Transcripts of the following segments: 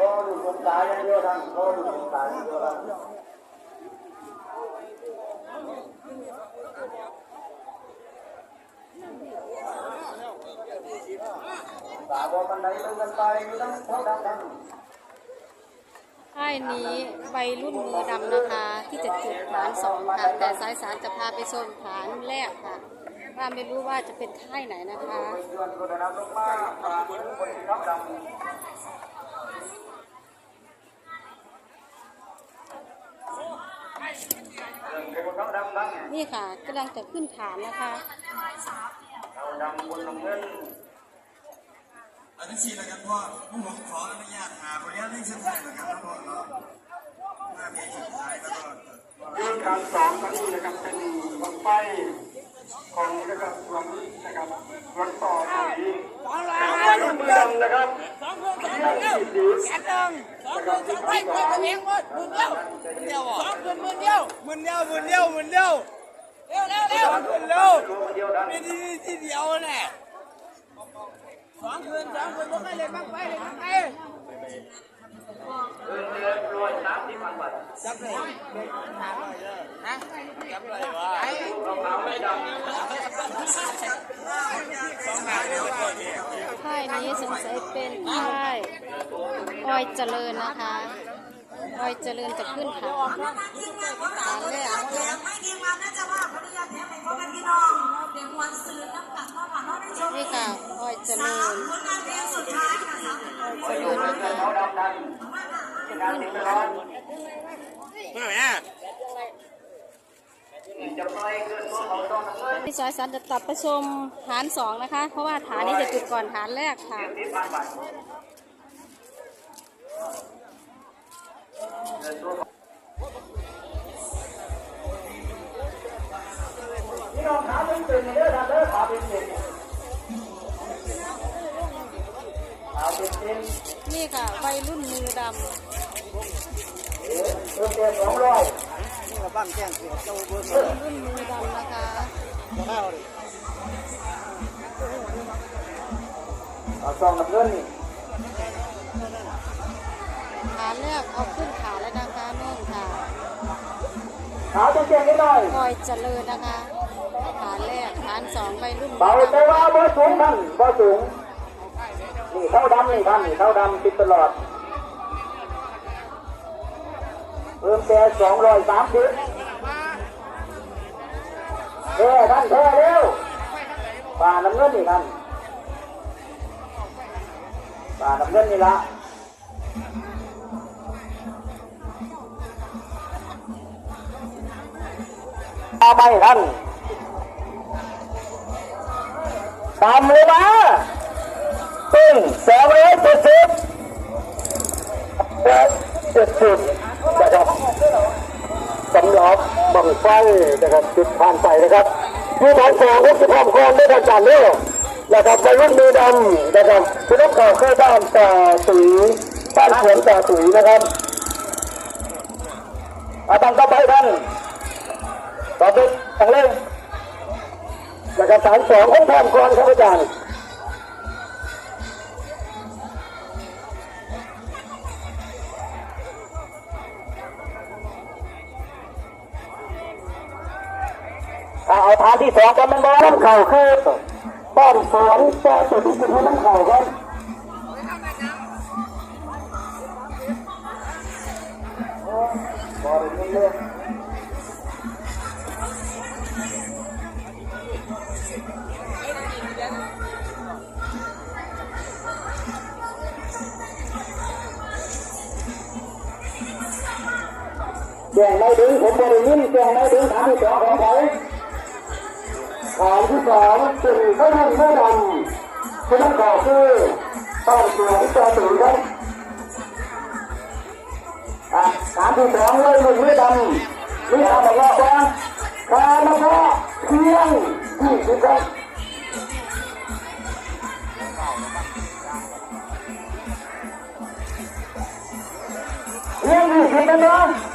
รอดูตรงตาอย่างเดียวท่านรอดูตรงตาอย่างเดียวท่านตาบอมันไหนลงกันไปอยู่ทั้งเท่าดังทั้งค่ายนี้วัยรุ่นมือดำนะคะ ที่จะจุดฐานสองค่ะ แต่สายสารจะพาไปชมฐานแรกค่ะว่าไม่รู้ว่าจะเป็นค่ายไหนนะคะ เดือ นก็ได้นำลงมาฝากคนคนที่รับดำเรื่องคนรับดำนั่งนี่ค่ะกำลังจะขึ้นฐานนะคะเราดำบนลงเงินอันนี้สี่แล้วกันพ่อผู้ผมขออนุญาตหาบริษัทเลขสุดท้ายแล้วกันนะพ่อเนาะมาเพลงสุดท้ายแล้วก็ยืนการสองครั้งนี้นะครับเป็นบังไฟของนะครับรวมนะครับรถต่อสีนะครับรถมือดำ นะครับเที่ยงสี่สิบนะครับที่พันสอง สองคืนหมื่นเดียวหมื่นเดียวหมื่นเดียวหมื่นเดียวเร็วเร็วเร็วหมื่นเร็ว รวมเดียวดัง มีที่ที่เดียวแหละสองคืนสองคืนพวกไม่เลยบ้างไปเลยบ้างไป เงินเดือนรวยสามสิบพันบาท จับเลยฮะจับเลยวะ รองเท้าไม่ดำ สงสัยเป็นค่ายออยเจริญนะคะออยเจริญจะขึ้นฐานฐานแรกไม่ะว่าพยาแท้เป็นพ่อแม่พี่น้องเดี๋ยววันซื้อน้ำกัดมาผ่านเราได้ชมนี่ค่ะออยเจริญผลงานเพลงสุดท้ายเจริญนะคะขาดำดันงา พี่สายสันจะตัดไปชมฐานสองนะคะ เพราะว่าฐานนี้จะจุดก่อนฐานแรกค่ะสิบพันบาทเงินตัวพี่น้องขาเป็นตึงเด้อท่านเด้อขาเป็นตึงขาเป็นตึงนี่ค่ะวัยรุ่นมือดเพิ่มเติมสองร้อย บ้านแจ้งเสียเจ้าเบอร์ำวัยรุ่นมือดำนะคะข้าเลยเอาซองน้ำเงินนี่ฐานแรกเอาขึ้นฐานแล้วนะคะนู่นค่ะขาวเจ๊งๆนิดหน่อยออยเจริญนะคะฐาแรกฐาสองวัยรุ่นเบาแต่ว่าเบอร์สูงท่านเบอร์สูงนี่เท่าดำนี่ท่านเท่าดำติดตลอด เพิ่มแต่สองร้อยสามสิบแท้ท่านแท้เร็วป่าน้ำเงินนี่ท่านป่าน้ำเงินนี่ละเอาไปท่านตามเลยมาตึ้งสองร้อยเจ็ดสิบเจ็ดสิบ สำหรับบังไฟนะครับจุดผ่านไปนะครับผู้ฐานสองก็จะทำกรได้ทำการเร็วนะครับในรุ่นมือดำนะครับคุณต้องข่าวเข้าบ้านต่อสีบ้านสวนต่อสีนะครับอาตังต่อไปท่านต่อไปต่างเล่นนะครับฐานสองของทางกรครับอาจารย์ อ่าเอาฐานที่สองกันมันบอน้ำเข่าคือบ้านสวนแต่สุดที่สุดให้น้ำเข่ากันบอลนี่เลยแจ้งไม่ดึงผมบริยินแจ้งไม่ดึงฐานที่สองของเขา ฐานที่สองจึงไม่รุ่นไม่ดำคือนั่นก็คือต้อนตัวที่ตัวตื่นครับอะฐานที่สองเลยรุ่นไม่ดำนี่ทำอะไรบ้าการนะครเพียงยี่สิบครับเพียงยี่สิบนะโ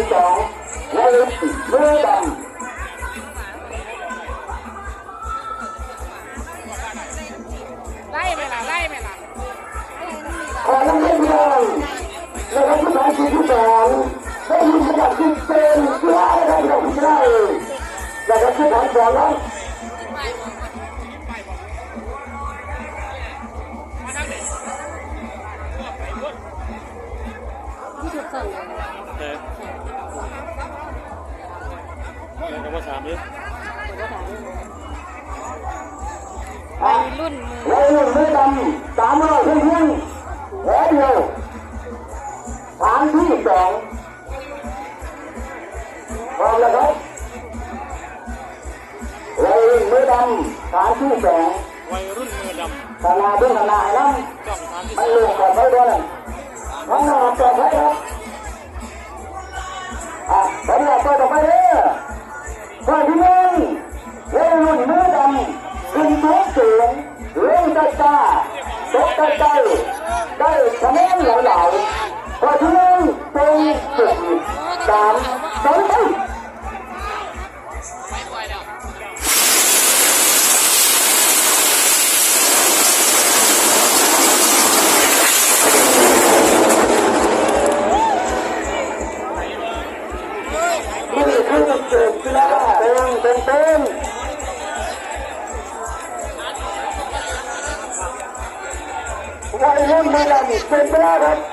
ที่สองวัยรุ่นมือดำไล่ไปละไล่ไปละขอน้ำเล่นเลยนะครับผู้ชายทีที่สองได้ยินจากที่เป็นเพื่อให้ได้เราไม่ได้นะครับที่ฐานสอง สั่งเออเออคำว่าสามดิวัยรุ่นมือวัยรุ่นมือดำสามร้อยเพียงเพียงหัวเดียวฐานที่สองพร้อมแล้วครับวัยรุ่นมือดำฐานที่สองวัยรุ่นมือดำขนาดเพื่อนขนาดนั้นมันลงกับไฟด้วย ๆข้อที่หนึ่งเป็นสามสองไปนี่คือเกิดกีฬาเต็มเต็มเต็มวัยรุ่นมือดำเป็นไปได้ครับ